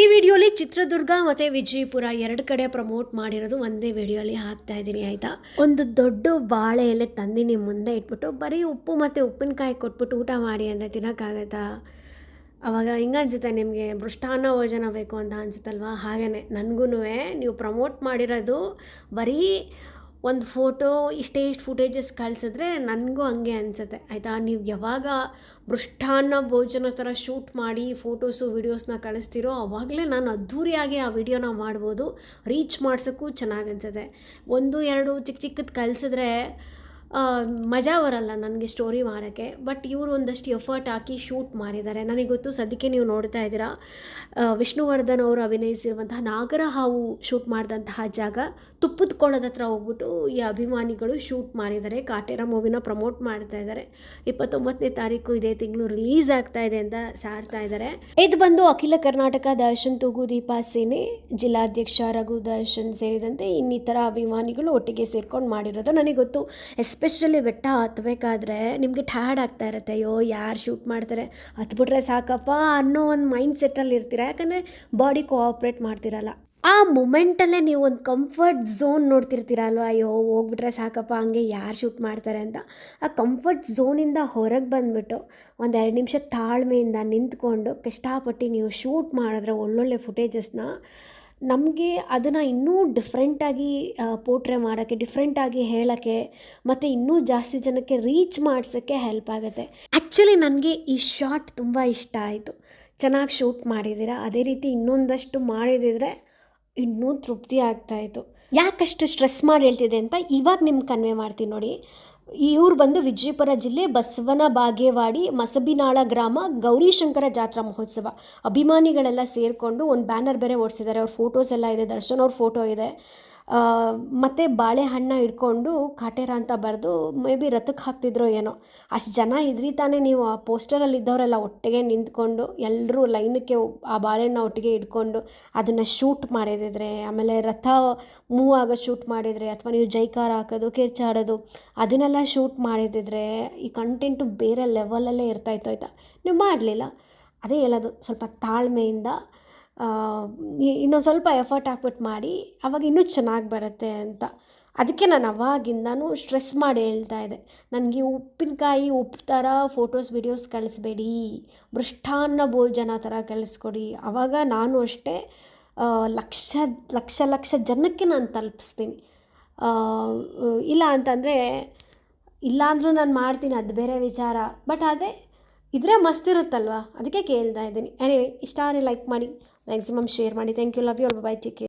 ಈ ವಿಡಿಯೋಲಿ ಚಿತ್ರದುರ್ಗ ಮತ್ತು ವಿಜಯಪುರ ಎರಡು ಕಡೆ ಪ್ರಮೋಟ್ ಮಾಡಿರೋದು ಒಂದೇ ವಿಡಿಯೋಲಿ ಹಾಕ್ತಾ ಇದ್ದೀನಿ, ಆಯಿತಾ? ಒಂದು ದೊಡ್ಡ ಬಾಳೆ ಎಲೆ ತಂದು ನಿಮ್ಮ ಮುಂದೆ ಇಟ್ಬಿಟ್ಟು, ಬರೀ ಉಪ್ಪು ಮತ್ತು ಉಪ್ಪಿನಕಾಯಿ ಕೊಟ್ಬಿಟ್ಟು ಊಟ ಮಾಡಿ ಅಂದರೆ ತಿನ್ನೋಕ್ಕಾಗತ್ತಾ? ಅವಾಗ ಹಿಂಗೆ ಅನ್ಸುತ್ತೆ ನಿಮಗೆ? ಮೃಷ್ಟಾನ್ನ ಭೋಜನ ಬೇಕು ಅಂತ ಅನ್ಸುತ್ತಲ್ವಾ? ಹಾಗೇ ನನಗೂ ನೀವು ಪ್ರಮೋಟ್ ಮಾಡಿರೋದು ಬರೀ ಒಂದು ಫೋಟೋ, ಇಷ್ಟೇ ಇಷ್ಟು ಫುಟೇಜಸ್ ಕಳಿಸಿದ್ರೆ ನನಗೂ ಹಂಗೆ ಅನಿಸುತ್ತೆ. ಆಯಿತಾ? ನೀವು ಯಾವಾಗ ಮೃಷ್ಟಾನ್ನ ಭೋಜನ ಥರ ಶೂಟ್ ಮಾಡಿ ಫೋಟೋಸು ವೀಡಿಯೋಸ್ನ ಕಳಿಸ್ತೀರೋ ಆವಾಗಲೇ ನಾನು ಅದ್ಧೂರಿಯಾಗಿ ಆ ವಿಡಿಯೋನ ಮಾಡ್ಬೋದು. ರೀಚ್ ಮಾಡ್ಸೋಕ್ಕೂ ಚೆನ್ನಾಗಿ ಅನ್ಸುತ್ತೆ. ಒಂದು, ಎರಡು ಚಿಕ್ಕ ಚಿಕ್ಕದು ಕಳಿಸಿದ್ರೆ ಮಜಾ ಬರಲ್ಲ ನನಗೆ ಸ್ಟೋರಿ ಮಾಡೋಕ್ಕೆ. ಬಟ್ ಇವರು ಒಂದಷ್ಟು ಎಫರ್ಟ್ ಹಾಕಿ ಶೂಟ್ ಮಾಡಿದ್ದಾರೆ. ನನಗೆ ಗೊತ್ತು ಸದ್ಯಕ್ಕೆ ನೀವು ನೋಡ್ತಾ ಇದ್ದೀರಾ. ವಿಷ್ಣುವರ್ಧನ್ ಅವರು ಅಭಿನಯಿಸಿರುವಂತಹ ನಾಗರ ಹಾವು ಶೂಟ್ ಮಾಡಿದಂತಹ ಜಾಗ, ತುಪ್ಪದ ಕೊಳದ ಹತ್ರ ಹೋಗ್ಬಿಟ್ಟು ಈ ಅಭಿಮಾನಿಗಳು ಶೂಟ್ ಮಾಡಿದ್ದಾರೆ. ಕಾಟೇರ ಮೂವಿನ ಪ್ರಮೋಟ್ ಮಾಡ್ತಾ ಇದ್ದಾರೆ. ಇಪ್ಪತ್ತೊಂಬತ್ತನೇ ತಾರೀಕು ಇದೇ ತಿಂಗಳು ರಿಲೀಸ್ ಆಗ್ತಾ ಇದೆ ಅಂತ ಸಾರ್ತಾ ಇದ್ದಾರೆ. ಇದು ಬಂದು ಅಖಿಲ ಕರ್ನಾಟಕ ದರ್ಶನ್ ತೂಗು ದೀಪಾ ಸೇನೆ, ಜಿಲ್ಲಾಧ್ಯಕ್ಷ ರಘು ದರ್ಶನ್ ಸೇರಿದಂತೆ ಇನ್ನಿತರ ಅಭಿಮಾನಿಗಳು ಒಟ್ಟಿಗೆ ಸೇರ್ಕೊಂಡು ಮಾಡಿರೋದು ನನಗೆ ಗೊತ್ತು. ಎಸ್ಪೆಷಲಿ ಬೆಟ್ಟ ಹತ್ಬೇಕಾದ್ರೆ ನಿಮಗೆ ಟ್ಯಾಡ್ ಆಗ್ತಾ ಇರುತ್ತೆ. ಅಯ್ಯೋ, ಯಾರು ಶೂಟ್ ಮಾಡ್ತಾರೆ? ಹತ್ಬಿಟ್ರೆ ಸಾಕಪ್ಪ ಅನ್ನೋ ಒಂದು ಮೈಂಡ್ ಸೆಟ್ಟಲ್ಲಿ ಇರ್ತೀರ? ಯಾಕಂದರೆ ಬಾಡಿ ಕೋಆಪ್ರೇಟ್ ಮಾಡ್ತಿರಲ್ಲ. ಆ ಮೂಮೆಂಟಲ್ಲೇ ನೀವು ಒಂದು ಕಂಫರ್ಟ್ ಝೋನ್ ನೋಡ್ತಿರ್ತೀರಲ್ವ ಅಯ್ಯೋ, ಹೋಗ್ಬಿಟ್ರೆ ಸಾಕಪ್ಪ, ಹಂಗೆ ಯಾರು ಶೂಟ್ ಮಾಡ್ತಾರೆ ಅಂತ. ಆ ಕಂಫರ್ಟ್ ಝೋನಿಂದ ಹೊರಗೆ ಬಂದುಬಿಟ್ಟು ಒಂದು ಎರಡು ನಿಮಿಷ ತಾಳ್ಮೆಯಿಂದ ನಿಂತ್ಕೊಂಡು ಕಷ್ಟಪಟ್ಟು ನೀವು ಶೂಟ್ ಮಾಡಿದ್ರೆ ಒಳ್ಳೊಳ್ಳೆ ಫುಟೇಜಸ್ನ ನಮಗೆ ಅದನ್ನು ಇನ್ನೂ ಡಿಫ್ರೆಂಟಾಗಿ ಪೋಟ್ರೆ ಮಾಡೋಕ್ಕೆ ಡಿಫ್ರೆಂಟಾಗಿ ಹೇಳೋಕ್ಕೆ, ಮತ್ತು ಇನ್ನೂ ಜಾಸ್ತಿ ಜನಕ್ಕೆ ರೀಚ್ ಮಾಡಿಸೋಕ್ಕೆ ಹೆಲ್ಪ್ ಆಗುತ್ತೆ. ಆ್ಯಕ್ಚುಲಿ ನನಗೆ ಈ ಶಾರ್ಟ್ ತುಂಬ ಇಷ್ಟ ಆಯಿತು. ಚೆನ್ನಾಗಿ ಶೂಟ್ ಮಾಡಿದ್ದೀರಾ, ಅದೇ ರೀತಿ ಇನ್ನೊಂದಷ್ಟು ಮಾಡಿದಿದ್ರೆ ಇನ್ನೂ ತೃಪ್ತಿ ಆಗ್ತಾಯಿತ್ತು ಯಾಕಷ್ಟು ಸ್ಟ್ರೆಸ್ ಮಾಡಿ ಹೇಳ್ತಿದೆ ಅಂತ ಇವಾಗ ನಿಮ್ಗೆ ಕನ್ವೆ ಮಾಡ್ತೀನಿ ನೋಡಿ. ಇವ್ರು ಬಂದು ವಿಜಯಪುರ ಜಿಲ್ಲೆ ಬಸವನ ಬಾಗೇವಾಡಿ, ಮಸಬಿನಾಳ ಗ್ರಾಮ, ಗೌರಿಶಂಕರ ಜಾತ್ರಾ ಮಹೋತ್ಸವ. ಅಭಿಮಾನಿಗಳೆಲ್ಲ ಸೇರಿಕೊಂಡು ಒಂದು ಬ್ಯಾನರ್ ಬೇರೆ ಓಡಿಸಿದ್ದಾರೆ. ಅವ್ರ ಫೋಟೋಸ್ ಎಲ್ಲ ಇದೆ. ದರ್ಶನ್ ಅವ್ರ ಫೋಟೋ ಇದೆ. ಮತ್ತೆ ಬಾಳೆಹಣ್ಣ ಇಟ್ಕೊಂಡು ಕಾಟೇರ ಅಂತ ಬರೆದು ಮೇ ಬಿ ರಥಕ್ಕೆ ಹಾಕ್ತಿದ್ರೋ ಏನೋ. ಅಷ್ಟು ಜನ ಇದ್ರಿ ತಾನೇ ನೀವು ಆ ಪೋಸ್ಟರಲ್ಲಿ ಇದ್ದವರೆಲ್ಲ ಒಟ್ಟಿಗೆ ನಿಂತ್ಕೊಂಡು ಎಲ್ಲರೂ ಲೈನಕ್ಕೆ ಆ ಬಾಳೆಹಣ್ಣ ಒಟ್ಟಿಗೆ ಇಟ್ಕೊಂಡು ಅದನ್ನು ಶೂಟ್ ಮಾಡಿದಿದ್ರೆ ಆಮೇಲೆ ರಥ ಮೂವ್ ಆಗೋ ಶೂಟ್ ಮಾಡಿದರೆ ಅಥವಾ ನೀವು ಜೈಕಾರ ಹಾಕೋದು ಕಿರ್ಚಾಡೋದು ಅದನ್ನೆಲ್ಲ ಶೂಟ್ ಮಾಡಿದಿದ್ರೆ ಈ ಕಂಟೆಂಟು ಬೇರೆ ಲೆವೆಲಲ್ಲೇ ಇರ್ತಾಯಿತ್ತು ಆಯಿತಾ? ನೀವು ಮಾಡಲಿಲ್ಲ. ಅದೇ ಹೇಳೋದು, ಸ್ವಲ್ಪ ತಾಳ್ಮೆಯಿಂದ ಇನ್ನೊಂದು ಸ್ವಲ್ಪ ಎಫರ್ಟ್ ಹಾಕ್ಬಿಟ್ಟು ಮಾಡಿ, ಅವಾಗ ಇನ್ನೂ ಚೆನ್ನಾಗಿ ಬರುತ್ತೆ ಅಂತ. ಅದಕ್ಕೆ ನಾನು ಅವಾಗಿಂದನೂ ಸ್ಟ್ರೆಸ್ ಮಾಡಿ ಹೇಳ್ತಾ ಇದ್ದೆ. ನನಗೆ ಉಪ್ಪಿನಕಾಯಿ, ಉಪ್ಪು ಥರ ಫೋಟೋಸ್ ವಿಡಿಯೋಸ್ ಕಳಿಸ್ಬೇಡಿ. ಮೃಷ್ಟಾನ್ನ ಭೋಜನ ಥರ ಕಳಿಸ್ಕೊಡಿ. ಆವಾಗ ನಾನು ಅಷ್ಟೇ ಲಕ್ಷ ಲಕ್ಷ ಲಕ್ಷ ಜನಕ್ಕೆ ನಾನು ತಲುಪಿಸ್ತೀನಿ. ಇಲ್ಲ ಅಂತಂದರೆ, ಇಲ್ಲಾಂದರೂ ನಾನು ಮಾಡ್ತೀನಿ, ಅದು ಬೇರೆ ವಿಚಾರ. ಬಟ್ ಆದರೆ ಇದ್ರೆ ಮಸ್ತ್ ಇರುತ್ತಲ್ವಾ? ಅದಕ್ಕೆ ಕೇಳ್ತಾ ಇದ್ದೀನಿ. ಎನಿವೇ ಇಷ್ಟ ಆದರೆ ಲೈಕ್ ಮಾಡಿ ಮ್ಯಾಕ್ಸಿಮಮ್ ಶೇರ್ ಮಾಡಿ. Thank you love you all bye take care